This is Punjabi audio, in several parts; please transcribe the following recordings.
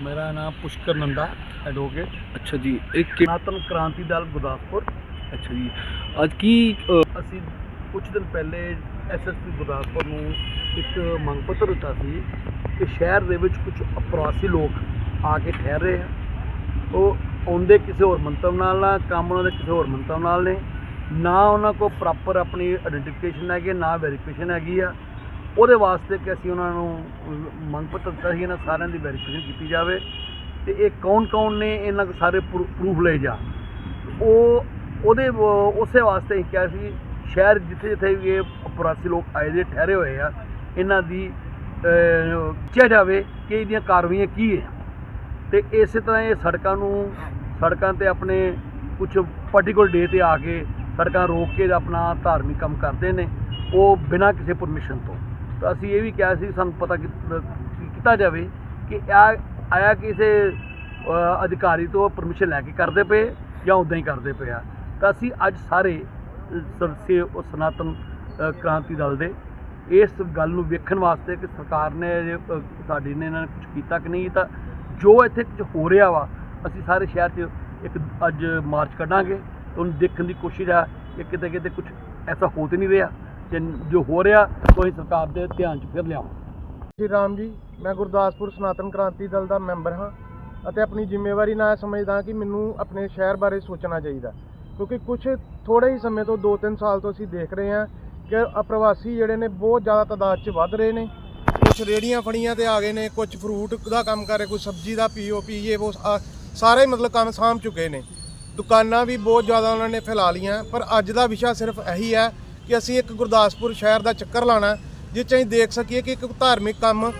ਮੇਰਾ ਨਾਮ ਪੁਸ਼ਕਰ ਨੰਦਾ ਐਡਵੋਕੇਟ ਅੱਛਾ ਜੀ ਇਹ ਕਿ- ਸਨਾਤਨ ਕ੍ਰਾਂਤੀ ਦਲ ਗੁਰਦਾਸਪੁਰ। ਅੱਛਾ ਜੀ। ਅੱਜ ਕੀ ਅ, ਅਸੀਂ ਕੁਝ ਦਿਨ ਪਹਿਲੇ ਐਸਐਸਪੀ ਗੁਰਦਾਸਪੁਰ ਨੂੰ ਇੱਕ ਮੰਗ ਪੱਤਰ ਦਿੱਤਾ ਸੀ ਕਿ ਸ਼ਹਿਰ ਦੇ ਵਿੱਚ ਕੁਝ ਅਪਰਾਸੀ ਲੋਕ ਆ ਕੇ ਠਹਿਰ ਰਹੇ ਆ। ਉਹ ਆਉਂਦੇ ਕਿਸੇ ਹੋਰ ਮੰਤਵ ਨਾਲ ਨਾ ਕੰਮ ਉਹਨਾਂ ਦੇ ਕਿਸੇ ਹੋਰ ਮੰਤਵ ਨਾਲ ਨੇ। ਨਾ ਉਹਨਾਂ ਕੋਲ ਪ੍ਰੋਪਰ ਆਪਣੀ ਆਇਡੈਂਟੀਫਿਕੇਸ਼ਨ ਹੈਗੀ ਨਾ ਵੈਰੀਫਿਕੇਸ਼ਨ ਹੈਗੀ ਆ। ਉਹਦੇ ਵਾਸਤੇ ਕਿ ਅਸੀਂ ਉਹਨਾਂ ਨੂੰ ਮੰਗ ਪੱਤਰ ਦਿੱਤਾ ਸੀ, ਇਹਨਾਂ ਸਾਰਿਆਂ ਦੀ ਵੈਰੀਫਿਕੇਸ਼ਨ ਕੀਤੀ ਜਾਵੇ। ਤੇ ਇਹ ਕੌਣ ਕੌਣ ਨੇ, ਇਹਨਾਂ ਕੋ ਸਾਰੇ ਪ੍ਰੂਫ ਲਏ ਜਾ। ਉਹ, ਉਹਦੇ ਵ- ਉਸੇ ਵਾਸਤੇ ਹੀ ਕਿਹਾ ਸੀ, ਸ਼ਹਿਰ ਜਿੱਥੇ ਜਿੱਥੇ ਵੀ ਇਹ ਪ੍ਰਵਾਸੀ ਲੋਕ ਆਏ ਦੇ, ਠਹਿਰੇ ਹੋਏ ਆ, ਇਹਨਾਂ ਦੀ ਕਿਹਾ ਜਾਵੇ ਕਿ ਇਹਦੀਆਂ ਕਾਰਵਾਈਆਂ ਕੀ ਹੈ। ਤੇ ਇਸੇ ਤਰ੍ਹਾਂ ਇਹ ਸੜਕਾਂ ਨੂੰ, ਸੜਕਾਂ ਤੇ ਆਪਣੇ ਕੁਝ ਪਾਰਟਿਕੂਲਰ ਡੇ ਤੇ ਆ ਕੇ ਸੜਕਾਂ ਰੋਕ ਕੇ ਆਪਣਾ ਧਾਰਮਿਕ ਕੰਮ ਕਰਦੇ ਨੇ, ਉਹ ਬਿਨਾਂ ਕਿਸੇ ਪਰਮਿਸ਼ਨ ਤੋਂ। ਤਾਂ ਅਸੀਂ ਇਹ ਵੀ ਕਿਹਾ ਸੀ ਸਾਨੂੰ ਪਤਾ ਕੀ- ਕੀਤਾ ਜਾਵੇ ਕਿ ਆ ਆਇਆ ਕਿਸੇ ਅਧਿਕਾਰੀ ਤੋਂ ਪਰਮਿਸ਼ਨ ਲੈ ਕੇ ਕਰਦੇ ਪਏ ਜਾਂ ਉਦਾਂ ਹੀ ਕਰਦੇ ਪਏ ਆ। ਤਾਂ ਅਸੀਂ ਅੱਜ ਸਾਰੇ ਅ, ਸਰਸੇ ਉਹ ਸਨਾਤਨ ਕ੍ਰਾਂਤੀ ਦਲ ਦੇ ਇਸ ਗੱਲ ਨੂੰ ਵੇਖਣ ਵਾਸਤੇ ਕਿ ਸਰਕਾਰ ਨੇ ਜੇ, ਸਾਡੀ ਨੇ ਇਹਨਾਂ ਨੇ ਕੁਝ ਕੀਤਾ ਕਿ ਨਹੀਂ ਤਾਂ ਜੋ ਇੱਥੇ ਕੁਝ ਹੋ ਰਿਹਾ ਵਾ ਅਸੀਂ ਸਾਰੇ ਸ਼ਹਿਰ 'ਚ ਇੱਕ ਅੱਜ ਮਾਰਚ ਕੱਢਾਂਗੇ। ਤੇ ਉਹਨੂੰ ਦੇਖਣ ਦੀ ਕੋਸ਼ਿਸ਼ ਆ ਕਿ ਕਿਤੇ ਕਿਤੇ ਕੁਝ ਐਸਾ ਹੋ ਤੇ ਨਹੀਂ ਰਿਹਾ। ਤੇ ਜੋ ਹੋ ਰਿਹਾ, ਉਹ ਸਰਕਾਰ ਦੇ ਧਿਆਨ 'ਚ ਫਿਰ ਲਿਆਵਾਂ ਸ਼੍ਰੀ ਰਾਮ ਜੀ, ਮੈਂ ਗੁਰਦਾਸਪੁਰ ਸਨਾਤਨ ਕ੍ਰਾਂਤੀ ਦਲ ਦਾ ਮੈਂਬਰ ਹਾਂ ਅਤੇ ਆਪਣੀ ਜ਼ਿੰਮੇਵਾਰੀ ਨਾਲ ਇਹ ਸਮਝਦਾ ਕਿ ਮੈਨੂੰ ਆਪਣੇ ਸ਼ਹਿਰ ਬਾਰੇ ਸੋਚਣਾ ਚਾਹੀਦਾ ਕਿਉਂਕਿ ਕੁਝ ਥੋੜੇ ਹੀ ਸਮੇਂ ਤੋਂ 2-3 ਸਾਲ ਤੋਂ ਅਸੀਂ ਦੇਖ ਰਹੇ ਹਾਂ ਕਿ ਅਪ੍ਰਵਾਸੀ ਜਿਹੜੇ ਨੇ, ਬਹੁਤ ਜ਼ਿਆਦਾ ਤਾਦਾਦ 'ਚ ਵੱਧ ਰਹੇ ਨੇ। ਕੁਝ ਰੇੜੀਆਂ ਫੜੀਆਂ ਤੇ ਆ ਗਏ ਨੇ ਕੁਝ ਫਰੂਟ ਦਾ ਕੰਮ ਕਰ ਰਹੇ ਕੋਈ ਸਬਜ਼ੀ ਦਾ ਪੀਓ ਪੀਏ ਉਹ ਆ- ਸਾਰੇ ਮਤਲਬ ਕੰਮ ਸਾਂਭ ਚੁੱਕੇ ਨੇ। ਦੁਕਾਨਾਂ ਵੀ ਬਹੁਤ ਜ਼ਿਆਦਾ ਉਹਨਾਂ ਨੇ ਫੈਲਾ ਲੀਆਂ ਪਰ ਅੱਜ ਦਾ ਵਿਸ਼ਾ ਸਿਰਫ ਇਹੀ ਹੈ ਕਿ ਅਸੀਂ ਇੱਕ ਗੁਰਦਾਸਪੁਰ ਸ਼ਹਿਰ ਦਾ ਚੱਕਰ ਲਾਣਾ ਜਿਸ 'ਚ ਅਸੀਂ ਦੇਖ ਸਕੀਏ ਕਿ ਇੱਕ ਧਾਰਮਿਕ ਕੰਮ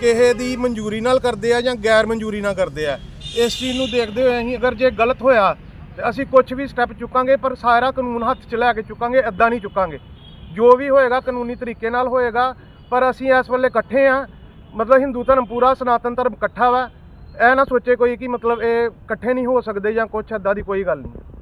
ਕਿਸੇ ਦੀ ਮਨਜ਼ੂਰੀ ਨਾਲ ਕਰਦੇ ਆ ਜਾਂ ਗੈਰ ਮਨਜ਼ੂਰੀ ਨਾਲ ਕਰਦੇ ਆ। ਇਸ ਚੀਜ਼ ਨੂੰ ਦੇਖਦੇ ਹੋਏ ਅਸੀਂ ਅਗਰ ਜੇ ਗਲਤ ਹੋਇਆ, ਤੇ ਅਸੀਂ ਕੁਝ ਵੀ ਸਟੈਪ ਚੁੱਕਾਂਗੇ, ਪਰ ਸਾਰਾ ਕਾਨੂੰਨ ਹੱਥ 'ਚ ਲੈ ਕੇ ਚੁੱਕਾਂਗੇ ਐਦਾਂ ਨਹੀਂ ਚੁੱਕਾਂਗੇ। ਜੋ ਵੀ ਹੋਏਗਾ ਕਾਨੂੰਨੀ ਤਰੀਕੇ ਨਾਲ ਹੋਏਗਾ, ਪਰ ਅਸੀਂ ਇਸ ਵੇਲੇ ਇਕੱਠੇ ਆ। ਮਤਲਬ ਹਿੰਦੂ ਧਰਮ ਪੂਰਾ ਸਨਾਤਨ ਧਰਮ ਇਕੱਠਾ ਵਾ। ਇਹ ਨਾ ਸੋਚੇ ਕੋਈ ਕਿ ਮਤਲਬ ਇਹ ਇਕੱਠੇ ਨਹੀਂ ਹੋ ਸਕਦੇ ਜਾਂ ਕੁਝ ਐਦਾਂ ਦੀ ਕੋਈ ਗੱਲ ਨਹੀਂ।